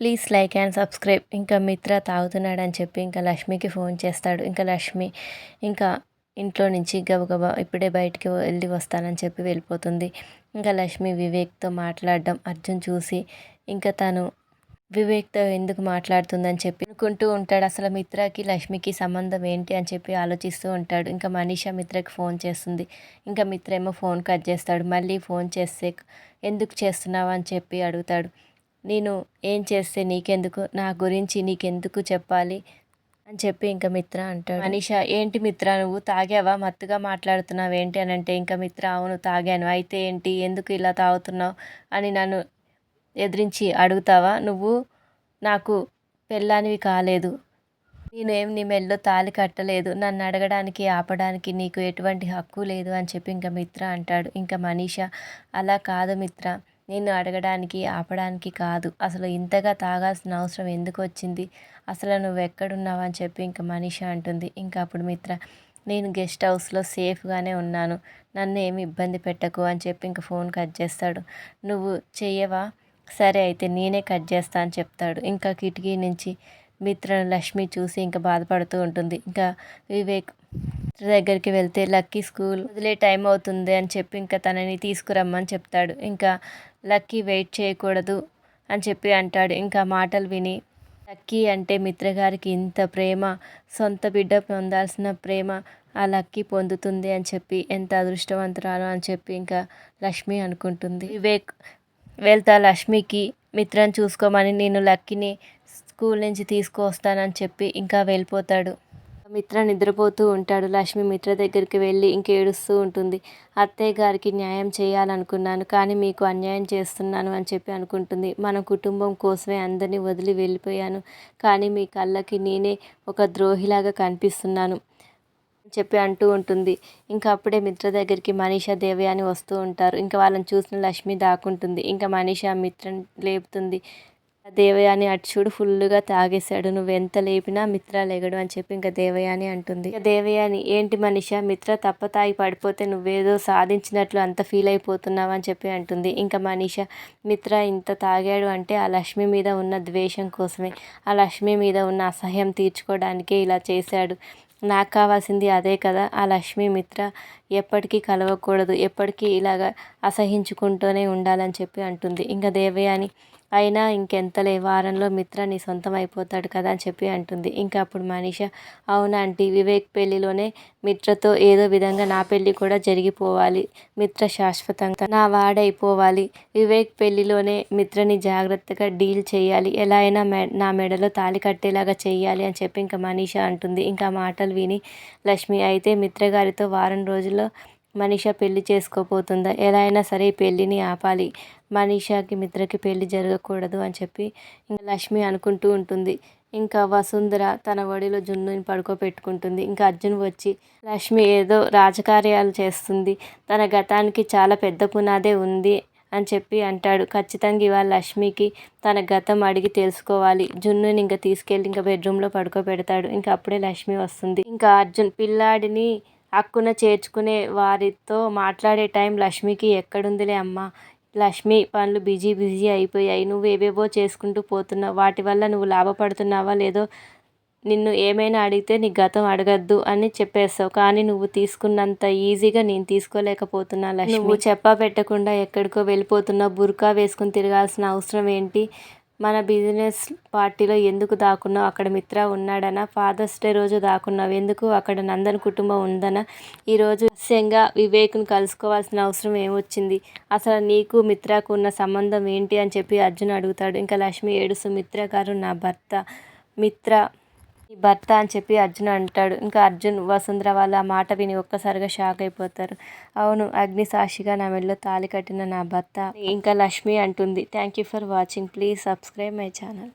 Please like and subscribe. ఇంకా మిత్ర తాగుతున్నాడని చెప్పి ఇంకా లక్ష్మికి ఫోన్ చేస్తాడు. ఇంకా లక్ష్మి ఇంకా ఇంట్లో నుంచి గబగబా ఇప్పుడే బయటికి వెళ్ళి వస్తానని చెప్పి వెళ్ళిపోతుంది. ఇంకా లక్ష్మి వివేక్తో మాట్లాడడం అర్జున్ చూసి ఇంకా తను వివేక్తో ఎందుకు మాట్లాడుతుందని చెప్పి అనుకుంటూ ఉంటాడు. అసలు మిత్రకి లక్ష్మికి సంబంధం ఏంటి అని చెప్పి ఆలోచిస్తూ ఉంటాడు. ఇంకా మనీషా మిత్రకి ఫోన్ చేస్తుంది. ఇంకా మిత్ర ఏమో ఫోన్ కట్ చేస్తాడు. మళ్ళీ ఫోన్ చేస్తే ఎందుకు చేస్తున్నావు అని చెప్పి అడుగుతాడు. నేను ఏం చేస్తే నీకెందుకు నా గురించి నీకెందుకు చెప్పాలి అని చెప్పి ఇంకా మిత్ర అంటాడు. మనీష ఏంటి మిత్ర? నువ్వు తాగావా? మత్తుగా మాట్లాడుతున్నావు ఏంటి అని అంటే ఇంకా మిత్ర అవును తాగాను. అయితే ఏంటి? ఎందుకు ఇలా తాగుతున్నావు? అని నన్ను ఎదిరించి అడుగుతావా? నువ్వు నాకు పెళ్ళానివి కాలేదు. నేనేం నీ మెల్లో తాలి కట్టలేదు. నన్ను అడగడానికి ఆపడానికి నీకు ఎటువంటి హక్కు లేదు అని చెప్పి ఇంకా మిత్ర అంటాడు. ఇంకా మనీష అలా కాదు మిత్ర. నిన్ను అడగడానికి ఆపడానికి కాదు. అసలు ఇంతగా తాగాల్సిన అవసరం ఎందుకు వచ్చింది? అసలు నువ్వు ఎక్కడున్నావు అని చెప్పి ఇంకా మనిషి అంటుంది. ఇంకా అప్పుడు మిత్ర నేను గెస్ట్ హౌస్లో సేఫ్గానే ఉన్నాను. నన్ను ఏమి ఇబ్బంది పెట్టకు అని చెప్పి ఇంకా ఫోన్ కట్ చేస్తాడు. నువ్వు చెయ్యవా? సరే అయితే నేనే కట్ చేస్తా అని చెప్తాడు. ఇంకా కిటికీ నుంచి మిత్రను లక్ష్మి చూసి ఇంకా బాధపడుతూ ఉంటుంది. ఇంకా వివేక్ దగ్గరికి వెళ్తే లక్కీ స్కూల్ వదిలే టైం అవుతుంది అని చెప్పి ఇంకా తనని తీసుకురమ్మని చెప్తాడు. ఇంకా లక్కీ వెయిట్ చేయకూడదు అని చెప్పి అంటాడు. ఇంకా మాటలు విని లక్కీ అంటే మిత్రగారికి ఇంత ప్రేమ సొంత బిడ్డ పొందాల్సిన ప్రేమ ఆ లక్కీ పొందుతుంది అని చెప్పి ఎంత అదృష్టవంతురాలు అని చెప్పి ఇంకా లక్ష్మి అనుకుంటుంది. వివేక్ వెళ్తా లక్ష్మికి మిత్రం చూసుకోమని నేను లక్కీని స్కూల్ నుంచి తీసుకువస్తానని చెప్పి ఇంకా వెళ్ళిపోతాడు. మిత్ర నిద్రపోతూ ఉంటాడు. లక్ష్మి మిత్ర దగ్గరికి వెళ్ళి ఇంక ఏడుస్తూ ఉంటుంది. అత్తయ్య గారికి న్యాయం చేయాలనుకున్నాను కానీ మీకు అన్యాయం చేస్తున్నాను అని చెప్పి అనుకుంటుంది. మన కుటుంబం కోసమే అందరినీ వదిలి వెళ్ళిపోయాను కానీ మీ కళ్ళకి నేనే ఒక ద్రోహిలాగా కనిపిస్తున్నాను చెప్పి అంటూ ఉంటుంది. ఇంకా అప్పుడే మిత్ర దగ్గరికి మనీషా దేవయాని వస్తూ ఉంటారు. ఇంకా వాళ్ళని చూసిన లక్ష్మి దాక్కుంటుంది. ఇంకా మనీషా మిత్రం లేపుతుంది. దేవయాని అటు చూడు ఫుల్గా తాగేశాడు. నువ్వు ఎంత లేపినా మిత్ర లేగడు అని చెప్పి ఇంకా దేవయాని అంటుంది. దేవయాని ఏంటి మనిష మిత్ర తప్ప తాగి పడిపోతే నువ్వేదో సాధించినట్లు అంత ఫీల్ అయిపోతున్నావు అని చెప్పి అంటుంది. ఇంకా మనిష మిత్ర ఇంత తాగాడు అంటే ఆ లక్ష్మి మీద ఉన్న ద్వేషం కోసమే. ఆ లక్ష్మి మీద ఉన్న అసహ్యం తీర్చుకోవడానికే ఇలా చేశాడు. నాకు కావాల్సింది అదే కదా. ఆ లక్ష్మి మిత్ర ఎప్పటికీ కలవకూడదు. ఎప్పటికీ ఇలాగ అసహించుకుంటూనే ఉండాలని చెప్పి అంటుంది. ఇంకా దేవయాని అయినా ఇంకెంతలే వారంలో మిత్ర నీ సొంతం అయిపోతాడు కదా అని చెప్పి అంటుంది. ఇంకా అప్పుడు మనీష అవునా ఆంటీ వివేక్ పెళ్ళిలోనే మిత్రతో ఏదో విధంగా నా పెళ్ళి కూడా జరిగిపోవాలి. మిత్ర శాశ్వతంగా నా వాడైపోవాలి. వివేక్ పెళ్ళిలోనే మిత్రని జాగ్రత్తగా డీల్ చేయాలి. ఎలా అయినా మె నా మెడలో తాలి కట్టేలాగా చేయాలి అని చెప్పి ఇంకా మనీష అంటుంది. ఇంకా మాటలు విని లక్ష్మి అయితే మిత్ర గారితో వారం రోజుల్లో మనిష పెళ్ళి చేసుకోపోతుందా ఎలా అయినా సరే ఈ పెళ్ళిని ఆపాలి. మనీషాకి మిత్రకి పెళ్ళి జరగకూడదు అని చెప్పి ఇంకా లక్ష్మి అనుకుంటూ ఉంటుంది. ఇంకా వసుంధర తన ఒడిలో జున్నుని పడుకోబెట్టుకుంటుంది. ఇంకా అర్జున్ వచ్చి లక్ష్మి ఏదో రాజకార్యాలు చేస్తుంది. తన గతానికి చాలా పెద్ద పునాదే ఉంది అని చెప్పి అంటాడు. ఖచ్చితంగా ఇవాళ లక్ష్మికి తన గతం అడిగి తెలుసుకోవాలి. జున్నుని ఇంకా తీసుకెళ్ళి ఇంకా బెడ్రూమ్లో పడుకోబెడతాడు. ఇంకా అప్పుడే లక్ష్మి వస్తుంది. ఇంకా అర్జున్ పిల్లాడిని హక్కున చేర్చుకునే వారితో మాట్లాడే టైం లక్ష్మికి ఎక్కడుందిలే అమ్మ. లక్ష్మి పనులు బిజీ బిజీ అయిపోయాయి. నువ్వు ఏవేవో చేసుకుంటూ పోతున్నావు. వాటి వల్ల నువ్వు లాభపడుతున్నావా లేదో నిన్ను ఏమైనా అడిగితే నీ గతం అడగద్దు అని చెప్పేస్తావు. కానీ నువ్వు తీసుకున్నంత ఈజీగా నేను తీసుకోలేకపోతున్నా లక్ష్మి. నువ్వు చెప్పా పెట్టకుండా ఎక్కడికో వెళ్ళిపోతున్నావు బుర్కా వేసుకుని తిరగాల్సిన అవసరం ఏంటి? మన బిజినెస్ పార్టీలో ఎందుకు దాక్కున్నావు? అక్కడ మిత్ర ఉన్నాడనా? ఫాదర్స్ డే రోజు దాక్కున్నావు. ఎందుకు అక్కడ నందన్ కుటుంబం ఉందనా? ఈరోజు రహస్యంగా వివేక్ను కలుసుకోవాల్సిన అవసరం ఏమొచ్చింది? అసలు నీకు మిత్రకు ఉన్న సంబంధం ఏంటి అని చెప్పి అర్జున్ అడుగుతాడు. ఇంకా లక్ష్మి ఏడుసు మిత్ర గారు నా భర్త మిత్ర నీ భర్త అని చెప్పి అర్జున్ అంటాడు. ఇంకా అర్జున్ వసుంధర వాళ్ళ మాట విని ఒక్కసారిగా షాక్ అయిపోతారు. అవును అగ్ని సాక్షిగా నా మెడలో తాలి కట్టిన నా భర్త. ఇంకా లక్ష్మి అంటుంది thank you for watching please subscribe my channel